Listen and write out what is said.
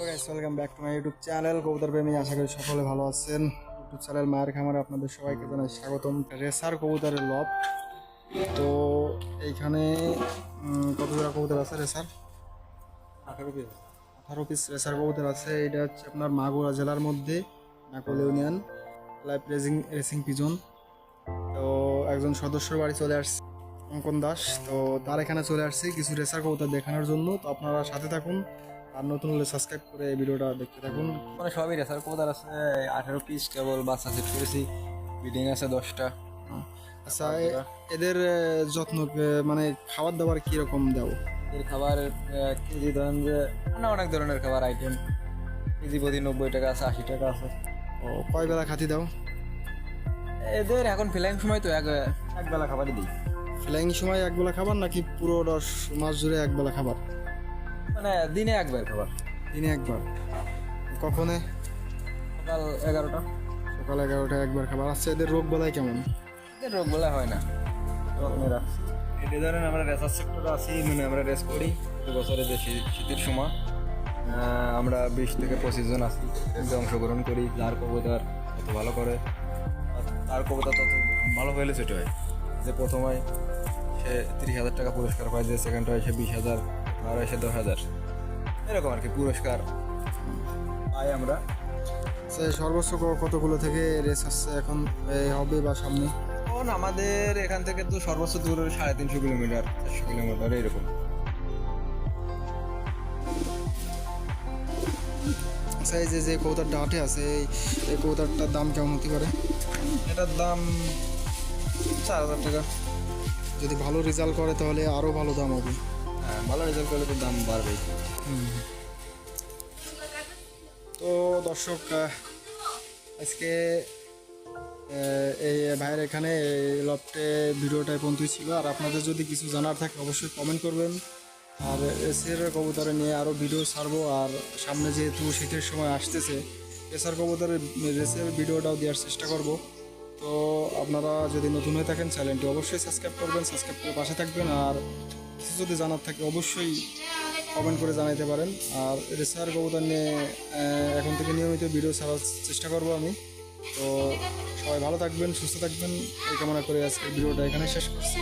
Welcome back to my YouTube channel কবুতর প্রেমী আশা করি সকলে ভালো আছেন। ইউটিউব চ্যানেল মায়ের খামারে আপনাদের সবাইকে জানাই স্বাগতম। রেসার কবুতরের লব। তো এইখানে উম, কত জোড়া কবুতর আছে রেসার? আঠারো পিস আঠারো পিস রেসার কবুতর আছে। এটা হচ্ছে আপনার মাগুরা জেলার মধ্যে Nakol union life racing racing pigeon. তো একজন সদস্যর বাড়ি চলে আসছে অঙ্কন দাস। তো তার এখানে চলে আসছে কিছু রেসার কবুতর দেখানোর জন্য। তো আপনারা সাথে থাকুন। আর নতুন হলে সাবস্ক্রাইব করে ভিডিওটা দেখতে থাকুন। মানে সবই রেসার কবুতর আছে? আঠারো পিস কেবল বাচ্চা সেট করেছি। বিডিং আছে দশটা। আচ্ছা এদের যত্ন মানে খাবার দাবার কীরকম দাও? এর খাবার কেজি ধরেন যে মানে অনেক ধরনের খাবার আইটেম কেজি প্রতি নব্বই টাকা আছে আশি টাকা আছে। ও কয় বেলা খাতি দাও? এদের এখন ফ্লাইং সময় তো এক এক বেলা খাবারই দিই। ফ্লাইং সময় এক বেলা খাবার নাকি পুরো দশ মাস জুড়ে এক বেলা খাবার? মানে দিনে একবার খাবার। দিনে একবার। কখনে? সকাল এগারোটা। সকাল এগারোটায় একবার খাবার। আচ্ছা এদের রোগ বেলায় কেমন? এদের রোগ বলা হয় না। এটা ধরেন আমরা রেসার সেক্টরে আছি মানে আমরা রেস করি। বছরে যে শীতের সময়। আমরা বিশ থেকে পঁচিশ জন আছি। রেসে অংশগ্রহণ করি। যার কবুতর তত ভালো করে তার কবুতর তত ভালো হলে সেটা হয়। যে প্রথম হয় সে তিরিশ হাজার টাকা পুরস্কার পায় যে সেকেন্ড হয় সে বিশ হাজার সে দশ হাজার। এরকম আর কি পুরস্কার পাই আমরা। আচ্ছা সর্বোচ্চ কতগুলো থেকে রেস হচ্ছে এখন? হবে বা সামনে? এখন আমাদের এখান থেকে তো সর্বোচ্চ দূর সাড়ে তিনশো কিলোমিটার চারশো কিলোমিটার এরকম। আচ্ছা এই যে যে কৌতারটা হাটে আছে এই কৌতারটার দাম কেমন হতে পারে? এটার দাম চার হাজার টাকা। যদি ভালো রেজাল্ট করে তাহলে আরও ভালো দাম হবে। ভালো রেজাল্ট করলে তো দাম বাড়বেই। তো দর্শক আজকে এই ভাইয়ের এখানে লফটে ভিডিওটা এই পর্যন্তই ছিল। আর আপনাদের যদি কিছু জানার থাকে, অবশ্যই কমেন্ট করবেন। আর এসের কবুতরে নিয়ে আরও ভিডিও ছাড়বো। আর সামনে যেহেতু শীতের সময় আসতেছে, এসআর কবুতরের রেসের ভিডিওটাও দেওয়ার চেষ্টা করব। তো আপনারা যদি নতুন হয়ে থাকেন চ্যানেলটি অবশ্যই সাবস্ক্রাইব করবেন সাবস্ক্রাইব করে পাশে থাকবেন। আর কিছু যদি জানার থাকে অবশ্যই কমেন্ট করে জানাইতে পারেন। আর রেসার কবুতর নিয়ে এখন থেকে নিয়মিত ভিডিও ছাড়ার চেষ্টা করব আমি। তো সবাই ভালো থাকবেন, সুস্থ থাকবেন। এই কামনা করে আজকে ভিডিওটা এখানে শেষ করছি।